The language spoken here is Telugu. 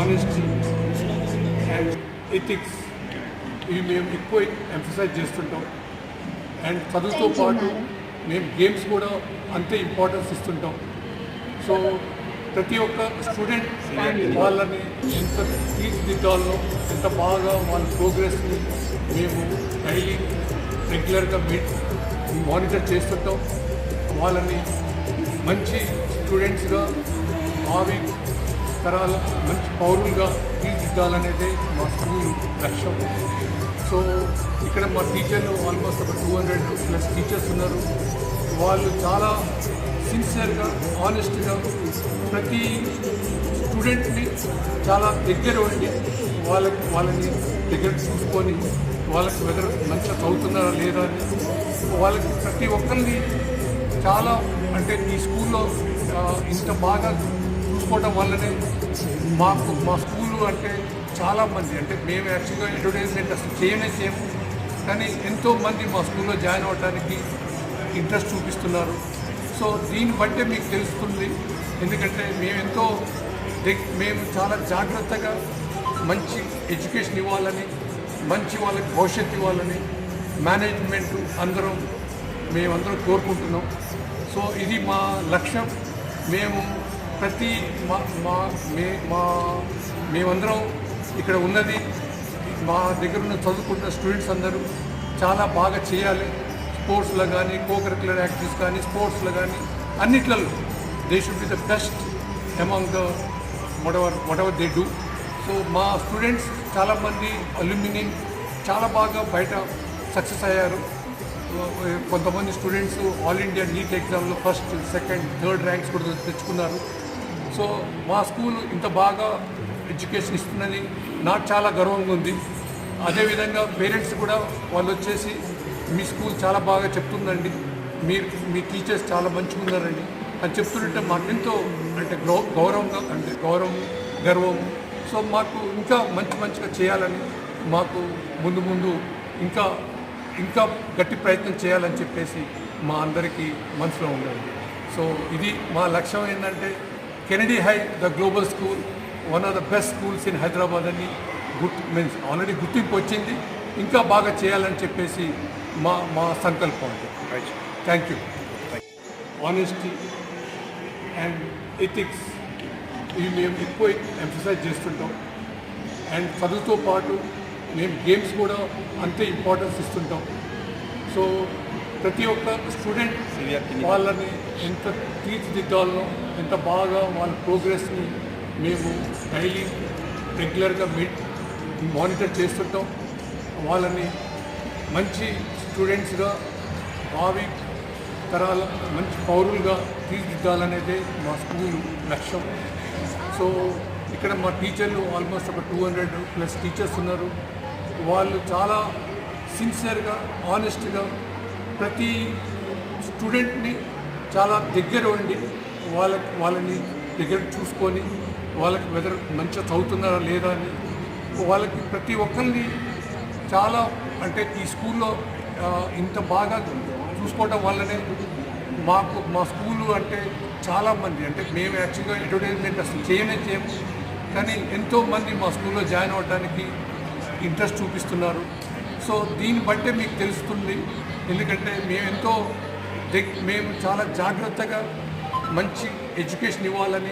ఆనెస్టీ అండ్ ఎథిక్స్ ఇవి మేము ఎక్కువ ఎంఫసైజ్ చేస్తుంటాం. అండ్ చదువుతో పాటు మేము గేమ్స్ కూడా అంతే ఇంపార్టెన్స్ ఇస్తుంటాం. సో ప్రతి ఒక్క స్టూడెంట్ వాళ్ళని ఎంత తీర్చిదిద్దాలో ఎంత బాగా వాళ్ళ ప్రోగ్రెస్ని మేము డైలీ రెగ్యులర్గా మీట్ మానిటర్ చేస్తుంటాం. వాళ్ళని మంచి స్టూడెంట్స్గా భావి తరాల మంచి పౌరులుగా తీర్చిదిద్దాలనేదే మా స్కూల్ లక్ష్యం. సో ఇక్కడ మా టీచర్లు ఆల్మోస్ట్ ఒక టూ హండ్రెడ్ ప్లస్ టీచర్స్ ఉన్నారు. వాళ్ళు చాలా సిన్సియర్గా ఆనెస్ట్గా ప్రతి స్టూడెంట్ని చాలా దగ్గర ఉండి వాళ్ళకి వాళ్ళని దగ్గర చూసుకొని వాళ్ళకి వెదర్ మంచిగా చదువుతున్నారా లేదా అని వాళ్ళకి ప్రతి ఒక్కరిని చాలా అంటే ఈ స్కూల్లో ఇంత బాగా చూసుకోవడం వల్లనే మాకు మా స్కూలు అంటే చాలామంది అంటే మేము యాక్చువల్గా అడ్వర్టైజ్మెంట్ అసలు చేయనే చేయము. కానీ ఎంతోమంది మా స్కూల్లో జాయిన్ అవ్వడానికి ఇంట్రెస్ట్ చూపిస్తున్నారు. సో దీన్ని బట్టే మీకు తెలుస్తుంది. ఎందుకంటే మేము ఎంతో మేము చాలా జాగ్రత్తగా మంచి ఎడ్యుకేషన్ ఇవ్వాలని మంచి వాళ్ళకి భవిష్యత్తు ఇవ్వాలని మేనేజ్మెంట్ అందరం మేమందరం కోరుకుంటున్నాం. సో ఇది మా లక్ష్యం. మేము ప్రతి మా మా మే మా మేమందరం ఇక్కడ ఉన్నది మా దగ్గర ఉన్న చదువుకుంటున్న స్టూడెంట్స్ అందరూ చాలా బాగా చేయాలి. స్పోర్ట్స్లో కానీ కో కరికులర్ యాక్టివిటీస్ కానీ స్పోర్ట్స్లో కానీ అన్నిట్లలో they should be the best among the whatever whatever they do so మా స్టూడెంట్స్ చాలామంది అల్యూమిని చాలా బాగా బయట సక్సెస్ అయ్యారు. కొంతమంది స్టూడెంట్స్ ఆల్ ఇండియా నీట్ ఎగ్జామ్లో ఫస్ట్ సెకండ్ థర్డ్ ర్యాంక్స్ కూడా తెచ్చుకున్నారు. సో మా స్కూల్ ఇంత బాగా ఎడ్యుకేషన్ ఇస్తుందని నాకు చాలా గర్వంగా ఉంది. అదేవిధంగా పేరెంట్స్ కూడా వాళ్ళు వచ్చేసి మీ స్కూల్ చాలా బాగా చెప్తుందండి. మీరు మీ టీచర్స్ చాలా మంచిగా ఉన్నారండి. అని చెప్తుంటే మాకు ఎంతో అంటే గౌ గౌరవంగా అంటే గౌరవం గర్వం. సో మాకు ఇంకా మంచి మంచిగా చేయాలని మాకు ముందు ముందు ఇంకా ఇంకా గట్టి ప్రయత్నం చేయాలని చెప్పేసి మా అందరికీ మనసులో ఉండండి సో ఇది మా లక్ష్యం ఏంటంటే Kennedy high the global school one of the best schools in Hyderabad అని గుర్తు మీన్స్ ఆల్రెడీ గుర్తింపు వచ్చింది ఇంకా బాగా చేయాలని చెప్పేసి మా మా సంకల్పం thank you honesty and ethics ఇవి మేము ఎక్కువ ఎంఫసైజ్ చేస్తుంటాం. అండ్ చదువుతో పాటు మేము గేమ్స్ కూడా అంతే ఇంపార్టెన్స్ ఇస్తుంటాం. సో ప్రతి ఒక్క స్టూడెంట్ వాళ్ళని ఎంత తీర్చిదిద్దాలనో ఎంత బాగా వాళ్ళ ప్రోగ్రెస్ని మేము డైలీ రెగ్యులర్గా మీట్ మానిటర్ చేస్తుంటాం. వాళ్ళని మంచి స్టూడెంట్స్గా భావి తరాల మంచి పౌరులుగా తీర్చిదిద్దాలనేదే మా స్కూల్ లక్ష్యం. సో ఇక్కడ మా టీచర్లు ఆల్మోస్ట్ ఒక టూ హండ్రెడ్ ప్లస్ టీచర్స్ ఉన్నారు. వాళ్ళు చాలా సిన్సియర్గా ఆనెస్ట్గా ప్రతి స్టూడెంట్ని చాలా దగ్గర ఉండి వాళ్ళ వాళ్ళని దగ్గర చూసుకొని వాళ్ళకి వెదర్ మంచిగా చదువుతున్నారా లేదా అని వాళ్ళకి ప్రతి ఒక్కరిని చాలా అంటే ఈ స్కూల్లో ఇంత బాగా చూసుకోవడం వల్లనే మాకు మా స్కూలు అంటే చాలామంది అంటే మేము యాక్చువల్గా అడ్వర్టైజ్మెంట్ అసలు చేయనే చేయము కానీ ఎంతోమంది మా స్కూల్లో జాయిన్ అవ్వడానికి ఇంట్రెస్ట్ చూపిస్తున్నారు. సో దీన్ని బట్టే మీకు తెలుస్తుంది ఎందుకంటే మేము ఎంతో మేము చాలా జాగ్రత్తగా మంచి ఎడ్యుకేషన్ ఇవ్వాలని